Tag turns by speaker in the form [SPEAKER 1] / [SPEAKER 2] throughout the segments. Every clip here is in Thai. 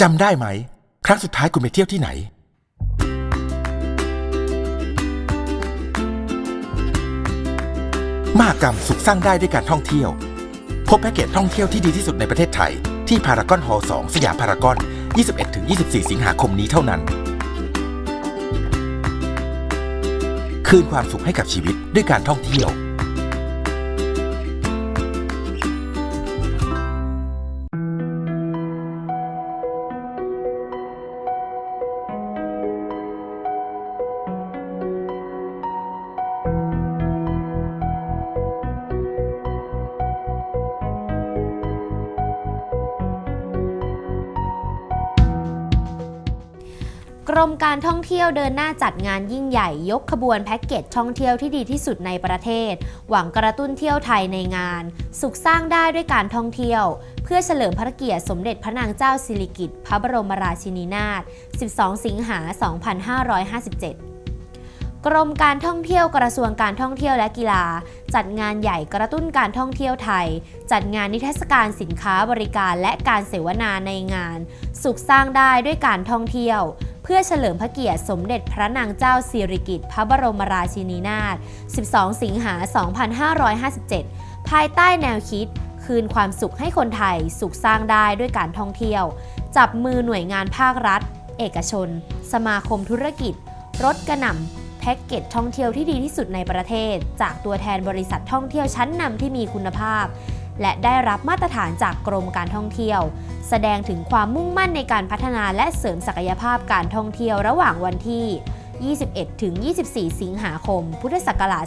[SPEAKER 1] จำได้ไหม ครั้งสุดท้ายคุณไปเที่ยวที่ไหน มากรรมสุขสร้างได้ด้วยการท่องเที่ยว พบแพ็กเกจท่องเที่ยวที่ดีที่สุดในประเทศไทย ที่พารากอนฮอลล์2สยามพารากอน 21-24 สิงหาคมนี้เท่านั้น คืนความสุขให้กับชีวิตด้วยการท่องเที่ยว
[SPEAKER 2] กรมการท่องเที่ยวเดินหน้าจัดงานยิ่งใหญ่ยกขบวนแพ็กเกจท่องเที่ยวที่ดีที่สุดในประเทศ หวังกระตุ้นเที่ยวไทยในงาน สุขสร้างได้ด้วยการท่องเที่ยว เพื่อเฉลิมพระเกียรติสมเด็จพระนางเจ้าสิริกิติ์พระบรมราชินีนาถ 12 สิงหา 2557กรมการท่องเที่ยวกระทรวงการท่องเที่ยวและกีฬา จัดงานใหญ่กระตุ้นการท่องเที่ยวไทย จัดงานนิทรรศการสินค้าบริการและการเสวนาในงาน สุขสร้างได้ด้วยการท่องเที่ยว พื่อเฉลิมพระเกียรติสมเด็จพระนางเจ้าสิริกิติ์พระบรมราชินีนาถ 12 สิงหา 2557 ภายใต้แนวคิด คืนความสุขให้คนไทยสุขสร้างได้ด้วยการท่องเที่ยว จับมือหน่วยงานภาครัฐ เอกชน สมาคมธุรกิจ รถกระหน่ำแพ็กเกจท่องเที่ยวที่ดีที่สุดในประเทศ จากตัวแทนบริษัทท่องเที่ยวชั้นนำที่มีคุณภาพ และได้รับมาตรฐานจากกรมการท่องเที่ยว แสดงถึงความมุ่งมั่นในการพัฒนาและเสริมศักยภาพการท่องเที่ยวระหว่างวันที่ 21 ถึง 24 สิงหาคม พุทธศักราช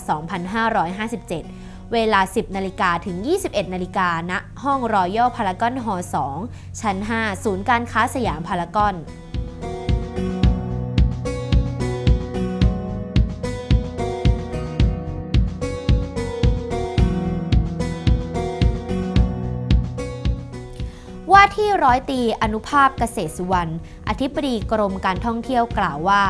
[SPEAKER 2] 2557 เวลา 10 นาฬิกาถึง 21 นาฬิกาณห้องรอยัลพารากอนฮอลล์2ชั้น 5 ศูนย์การค้าสยามพารากอน ว่าที่ร้อยตีอนุภาพเกษตรสุวรรณ อธิบดีกรมการท่องเที่ยวกล่าวว่า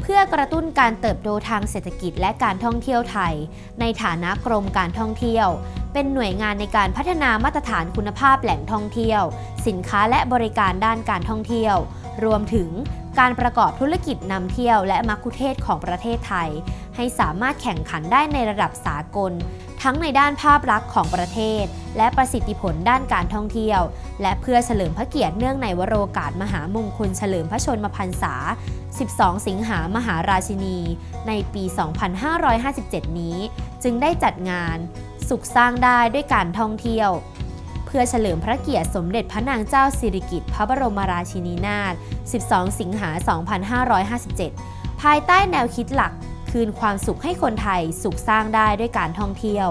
[SPEAKER 2] เพื่อกระตุ้นการเติบโตทางเศรษฐกิจและการท่องเที่ยวไทย ในฐานะกรมการท่องเที่ยว เป็นหน่วยงานในการพัฒนามาตรฐานคุณภาพแหล่งท่องเที่ยว สินค้าและบริการด้านการท่องเที่ยว รวมถึง การประกอบธุรกิจนำเที่ยวและมัคคุเทศของประเทศไทย ให้สามารถแข่งขันได้ในระดับสากล ทั้งในด้านภาพลักษณ์ของประเทศ และประสิทธิผลด้านการท่องเที่ยว และเพื่อเฉลิมพระเกียรติเนื่องในวโรกาสมหามงคลเฉลิมพระชนมพรรษา 12 สิงหามหาราชินี ในปี 2557 นี้ จึงได้จัดงาน สุขสร้างได้ด้วยการท่องเที่ยว พื่อเฉลิมพระเกียรติสมเด็จพระนางเจ้าสิริกิติ์พระบรมราชินีนาถ 12 สิงหา 2557 ภายใต้แนวคิดหลักคืนความสุขให้คนไทยสุขสร้างได้ด้วยการท่องเที่ยว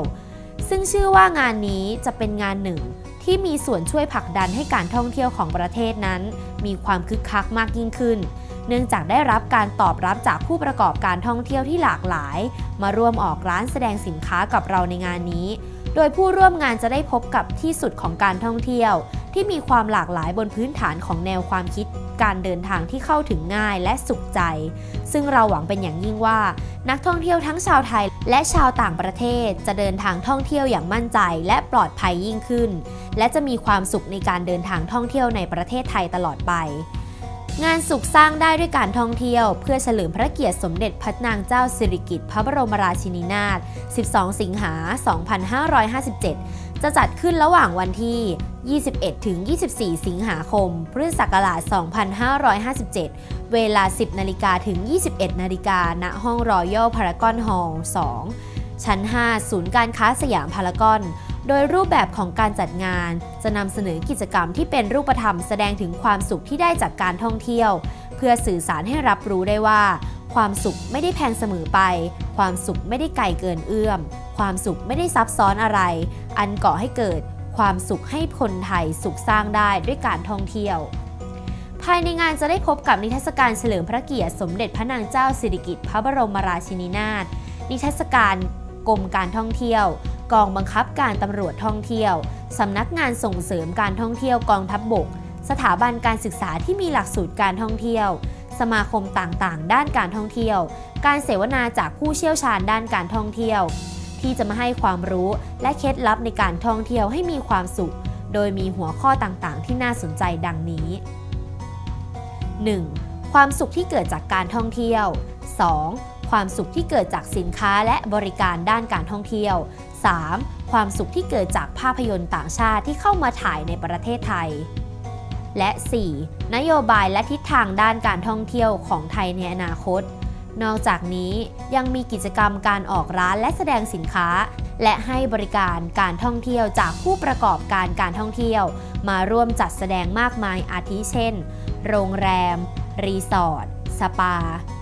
[SPEAKER 2] ซึ่งชื่อว่างานนี้จะเป็นงานหนึ่งที่มีส่วนช่วยผลักดันให้การท่องเที่ยวของประเทศนั้น มีความคึกคักมากยิ่งขึ้น เนื่องจากได้รับการตอบรับจากผู้ประกอบการท่องเที่ยวที่หลากหลาย มาร่วมออกร้านแสดงสินค้ากับเราในงานนี้ โดยผู้ร่วมงานจะได้พบกับที่สุดของการท่องเที่ยว ที่มีความหลากหลายบนพื้นฐานของแนวความคิด การเดินทางที่เข้าถึงง่ายและสุขใจ ซึ่งเราหวังเป็นอย่างยิ่งว่า นักท่องเที่ยวทั้งชาวไทย และชาวต่างประเทศจะเดินทางท่องเที่ยวอย่างมั่นใจ และปลอดภัยยิ่งขึ้น และจะมีความสุขในการเดินทางท่องเที่ยวในประเทศไทยตลอดไป งานสุขสร้างได้ด้วยการท่องเที่ยว เพื่อเฉลิมพระเกียรติสมเด็จพระนางเจ้าสิริกิติ์พระบรมราชินีนาถ 12 สิงหา 2557 จะจัดขึ้นระหว่างวันที่ 21 ถึง 24 สิงหาคม พุทธศักราช 2557 เวลา 10 นาฬิกาถึง 21 นาฬิกา ณ ห้องรอยัลพารากอนฮอลล์ 2 ชั้น 5 ศูนย์การค้าสยามพารากอน โดยรูปแบบของการจัดงาน จะนำเสนอกิจกรรมที่เป็นรูปธรรมแสดงถึงความสุขที่ได้จากการท่องเที่ยว เพื่อสื่อสารให้รับรู้ได้ว่า ความสุขไม่ได้แพงเสมอไป ความสุขไม่ได้ไกลเกินเอื้อม ความสุขไม่ได้ซับซ้อนอะไร อันก่อให้เกิดความสุขให้คนไทยสุขสร้างได้ด้วยการท่องเที่ยว ภายในงานจะได้พบกับนิทรรศการเฉลิมพระเกียรติสมเด็จพระนางเจ้าสิริกิติ์พระบรมราชินีนาถนิทรรศการกรมการท่องเที่ยว กองบังคับการตำรวจท่องเที่ยว สำนักงานส่งเสริมการท่องเที่ยวกองทัพบบก สถาบันการศึกษาที่มีหลักสูตรการท่องเที่ยว สมาคมต่างๆ ด้านการท่องเที่ยว การเสวนาจากผู้เชี่ยวชาญด้านการท่องเที่ยว ที่จะมาให้ความรู้และเคล็ดลับในการท่องเที่ยวให้มีความสุข โดยมีหัวข้อต่างๆ ที่น่าสนใจดังนี้ 1. ความสุขที่เกิดจากการท่องเที่ยว 2. ความสุขที่เกิดจากสินค้าและบริการด้านการท่องเที่ยว 3. ความสุขที่เกิดจากภาพยนตร์ต่างชาติที่เข้ามาถ่ายในประเทศไทย และ 4. นโยบายและทิศทางด้านการท่องเที่ยวของไทยในอนาคต นอกจากนี้ยังมีกิจกรรมการออกร้านและแสดงสินค้า และให้บริการการท่องเที่ยวจากผู้ประกอบการการท่องเที่ยว มาร่วมจัดแสดงมากมายอาทิเช่น โรงแรม รีสอร์ท สปา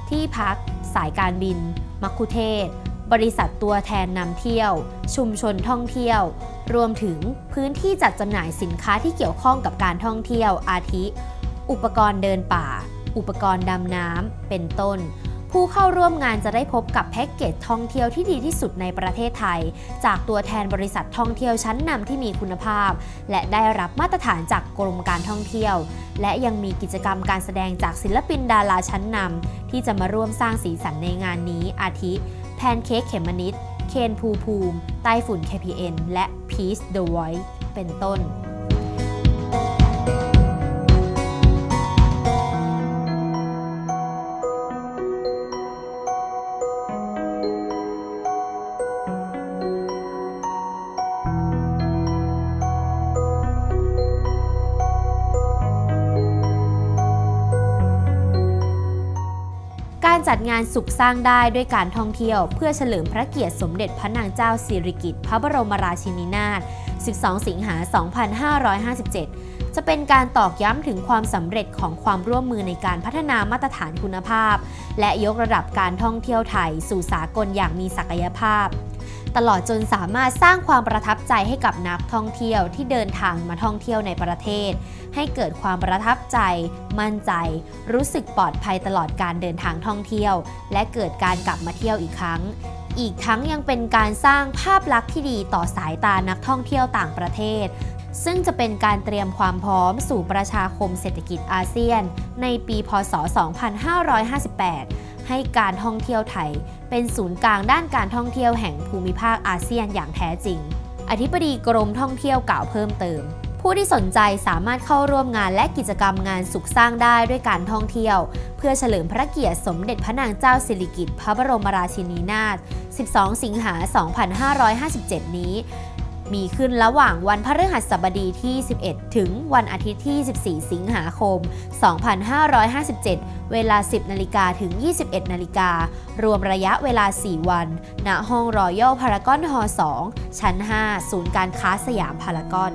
[SPEAKER 2] ที่พัก สายการบิน มัคคุเทศ บริษัทตัวแทนนำเที่ยว ชุมชนท่องเที่ยว รวมถึงพื้นที่จัดจำหน่ายสินค้าที่เกี่ยวข้องกับการท่องเที่ยวอาทิ อุปกรณ์เดินป่า อุปกรณ์ดำน้ำ เป็นต้น ผู้เข้าร่วมงานจะได้พบกับแพ็กเกจท่องเที่ยวที่ดีที่สุดในประเทศไทย จากตัวแทนบริษัทท่องเที่ยวชั้นนำที่มีคุณภาพ และได้รับมาตรฐานจากกรมการท่องเที่ยว และยังมีกิจกรรมการแสดงจากศิลปินดาราชั้นนำที่จะมาร่วมสร้างสีสันในงานนี้อาทิ แพนเค้กเขมมนิด เคนภูภูมิ ไต้ฝุ่น KPN และ Peace The Voice เป็นต้น การจัดงานสุขสร้างได้ด้วยการท่องเที่ยว เพื่อเฉลิมพระเกียรติสมเด็จพระนางเจ้าสิริกิติ์พระบรมราชินีนาถ 12 สิงหา 2557 จะเป็นการตอกย้ำถึงความสำเร็จของความร่วมมือในการพัฒนามาตรฐานคุณภาพ และยกระดับการท่องเที่ยวไทยสู่สากลอย่างมีศักยภาพ ตลอดจนสามารถสร้างความประทับใจให้กับนักท่องเที่ยวที่เดินทางมาท่องเที่ยวในประเทศ ให้เกิดความประทับใจ มั่นใจ รู้สึกปลอดภัยตลอดการเดินทางท่องเที่ยว และเกิดการกลับมาเที่ยวอีกครั้ง อีกทั้งยังเป็นการสร้างภาพลักษณ์ที่ดีต่อสายตานักท่องเที่ยวต่างประเทศ ซึ่งจะเป็นการเตรียมความพร้อมสู่ประชาคมเศรษฐกิจอาเซียน ในปี พศ 2558 ให้การท่องเที่ยวไทย เป็นศูนย์กลางด้านการท่องเที่ยวแห่งภูมิภาคอาเซียนอย่างแท้จริง อธิบดีกรมท่องเที่ยวกล่าวเพิ่มเติม ผู้ที่สนใจสามารถเข้าร่วมงานและกิจกรรมงานสุขสร้างได้ด้วยการท่องเที่ยว เพื่อเฉลิมพระเกียรติสมเด็จพระนางเจ้าสิริกิติ์พระบรมราชินีนาถ 12 สิงหา 2557 นี้ มีขึ้นระหว่างวันพฤหัสบดีที่ 11 ถึงวันอาทิตย์ที่ 14 สิงหาคม 2557 เวลา 10 นาฬิกาถึง 21 นาฬิการวมระยะเวลา 4 วัน ณ ห้องรอยัลพารากอนฮอ2ชั้น 5 ศูนย์การค้าสยามพารากอน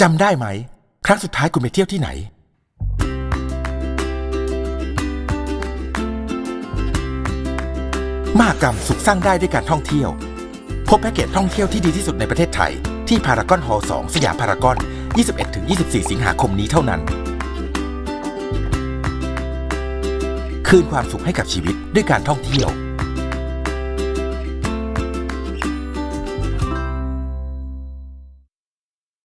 [SPEAKER 1] จำได้ไหม ครั้งสุดท้ายคุณไปเที่ยวที่ไหน มหากรรมสุขสร้างได้ด้วยการท่องเที่ยว พบแพ็กเกจท่องเที่ยวที่ดีที่สุดในประเทศไทย ที่พารากอนฮอลล์2สยามพารากอน 21-24 สิงหาคมนี้เท่านั้น คืนความสุขให้กับชีวิตด้วยการท่องเที่ยว